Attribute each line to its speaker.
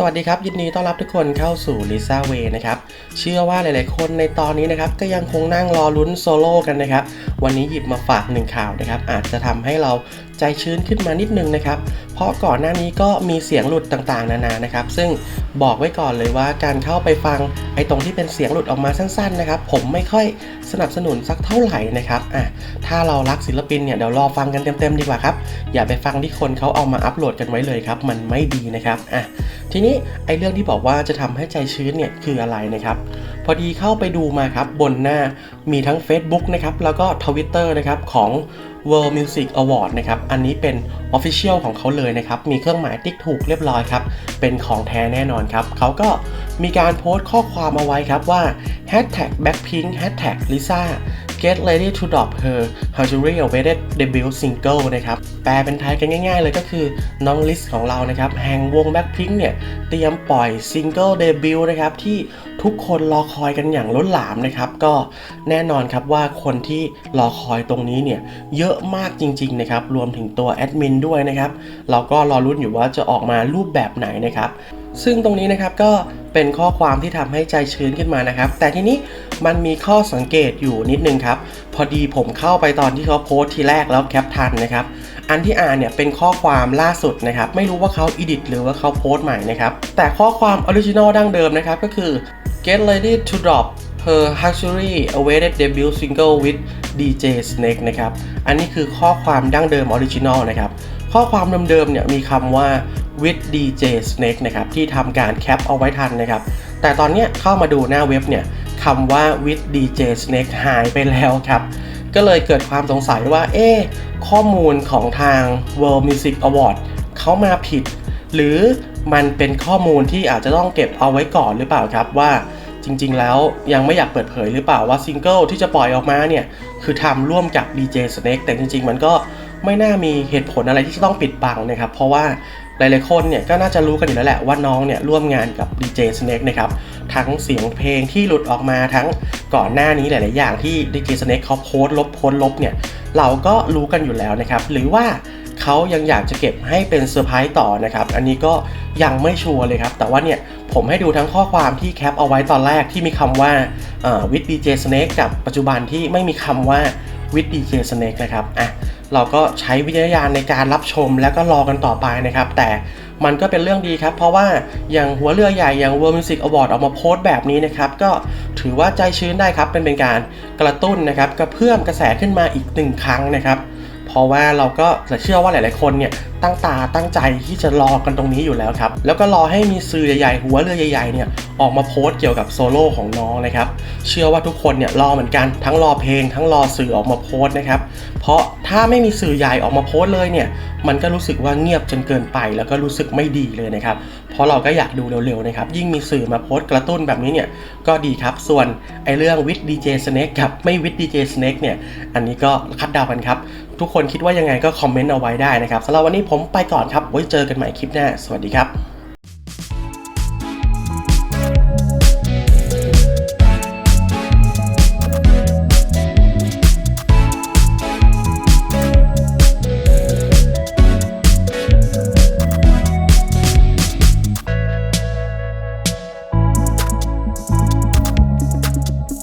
Speaker 1: สวัสดีครับ ยินดีต้อนรับทุกคนเข้าสู่ Lisa Way นะครับ เชื่อว่าหลายๆ คนในตอนนี้นะครับ ก็ยังคงนั่งรอลุ้นโซโล่กันนะครับ วันนี้หยิบมาฝากหนึ่งข่าวนะครับ อาจจะทำให้เราใจชื้นขึ้นมานิดนึงนะครับ เพราะก่อนหน้านี้ก็มีเสียงหลุดต่างๆ นานานะครับ ซึ่งบอกไว้ก่อนเลยว่าการเข้าไปฟังไอ้ตรงที่เป็นเสียงหลุดออกมาสั้นๆ นะครับ ผมไม่ค่อยสนับสนุนสักเท่าไหร่นะครับ อะ ถ้าเรารักศิลปินเนี่ยเดี๋ยวรอฟังกันเต็มๆดีกว่าครับ อย่าไปฟังที่คนเขาเอามาอัปโหลดกันไว้เลยครับ มันไม่ดีนะครับ อะ ทีนี้ไอ้เรื่องที่บอกว่าจะทำให้ใจชื้นเนี่ยคืออะไรนะครับ พอดีเข้าไปดูมาครับบนหน้ามีทั้ง Facebook นะครับแล้วก็ Twitter นะครับของ World Music Award นะครับอันนี้เป็น Official ของเขาเลยนะครับมีเครื่องหมายติ๊กถูกเรียบร้อยครับเป็นของแท้แน่นอนครับเขาก็มีการโพสต์ข้อความเอาไว้ครับว่า Hashtag Blackpink Hashtag Lisa Get ready to drop her Hungary awaited debut single นะครับ แปลเป็นไทยกันง่ายๆเลยก็คือน้องลิสของเรานะครับ แห่งวง Blackpink เนี่ย เตรียมปล่อยซิงเกิลเดบิวต์นะครับ ที่ทุกคนรอคอยกันอย่างล้นหลามนะครับ ก็แน่นอนครับว่าคนที่รอคอยตรงนี้เนี่ย เยอะมากจริงๆนะครับ รวมถึงตัวแอดมินด้วยนะครับ เราก็รอรุ้นอยู่ว่าจะออกมารูปแบบไหนนะครับ ซึ่งตรงนี้นะครับก็เป็นข้อความที่ทำให้ใจชื้นขึ้นมานะครับ แต่ทีนี้มันมีข้อสังเกตอยู่นิดนึงครับ พอดีผมเข้าไปตอนที่เขาโพสต์ทีแรกแล้วแคปทันนะครับ อันที่อ่านเนี่ยเป็นข้อความล่าสุดนะครับ ไม่รู้ว่าเขาอิดิทหรือว่าเขาโพสต์ใหม่นะครับ แต่ข้อความออริจินอลดั้งเดิมนะครับก็คือ get ready to drop her luxury awaited debut single with DJ Snake นะครับ อันนี้คือข้อความดั้งเดิมออริจินอลนะครับ ข้อความเดิมๆเนี่ยมีคำว่า with DJ Snake นะครับที่ทำการแคปเอาไว้ทันนะครับ แต่ตอนนี้เข้ามาดูหน้าเว็บเนี่ยคำว่า with DJ Snake หายไปแล้วครับ ก็เลยเกิดความสงสัยว่า เอ๊ข้อมูลของทาง World Music Award เขามาผิด หรือมันเป็นข้อมูลที่อาจจะต้องเก็บเอาไว้ก่อนหรือเปล่าครับว่าจริง ๆ แล้วยังไม่อยากเปิดเผยหรือเปล่าว่าซิงเกิลที่จะปล่อยออกมาเนี่ย คือทำร่วมกับ DJ Snake แต่จริง ๆ มันก็ไม่น่ามีเหตุผลอะไรที่จะต้องปิดบังนะครับ เพราะว่า หลายๆคนเนี่ยก็น่าจะรู้กันอยู่แล้วแหละว่าน้องเนี่ยร่วมงานกับ DJ Snake นะครับทั้งเสียงเพลงที่หลุดออกมาทั้งก่อนหน้านี้หลาย ๆ อย่างที่ DJ Snake เขาโพสต์ลบโพสต์ลบเนี่ยเราก็รู้กันอยู่แล้วนะครับหรือว่าเขายังอยากจะเก็บให้เป็นเซอร์ไพรส์ต่อนะครับอันนี้ก็ยังไม่ชัวร์เลยครับ แต่ว่าเนี่ยผมให้ดูทั้งข้อความที่แคปเอาไว้ตอนแรกที่มีคำว่าวิดดีเจสเน็กกับปัจจุบันที่ไม่มีคำว่าวิดดีเจสเน็กนะครับอะ เราก็ใช้วิจารณญาณในการรับชมแล้วก็รอกันต่อไปนะครับ แต่มันก็เป็นเรื่องดีครับ เพราะว่าอย่างหัวเรือใหญ่อย่าง World Music Award ออกมาโพสต์แบบนี้นะครับ ก็ถือว่าใจชื้นได้ครับ เป็นเป็นการกระตุ้นนะครับกระเพื่อมกระแสขึ้นมาอีกหนึ่งครั้งนะครับ เพราะว่าเราก็เชื่อว่าหลาย ๆ คนเนี่ยตั้งตาตั้งใจที่จะรอกันตรงนี้อยู่แล้วครับ แล้วก็รอให้มีสื่อใหญ่ๆ หัวเรือใหญ่ๆเนี่ยออกมาโพสต์เกี่ยวกับโซโล่ของน้องนะครับ เชื่อว่าทุกคนเนี่ยรอเหมือนกันทั้งรอเพลง ทั้งรอสื่อออกมาโพสต์นะครับ เพราะถ้าไม่มีสื่อใหญ่ออกมาโพสต์เลยเนี่ย มันก็รู้สึกว่าเงียบจนเกินไป แล้วก็รู้สึกไม่ดีเลยนะครับ เพราะเราก็อยากดูเร็วๆนะครับ ยิ่งมีสื่อมาโพสต์กระตุ้นแบบนี้เนี่ยก็ดีครับ ส่วนไอเรื่องวิดดีเจสเน็กกับไม่วิดดีเจสเน็กเนี่ย อันนี้ก็คาดเดากันครับ ทุกคนคิดว่ายังไงก็คอมเมนต์เอาไว้ได้นะครับสำหรับวันนี้ผมไปก่อนครับ ไว้เจอกันใหม่คลิปหน้า สวัสดีครับ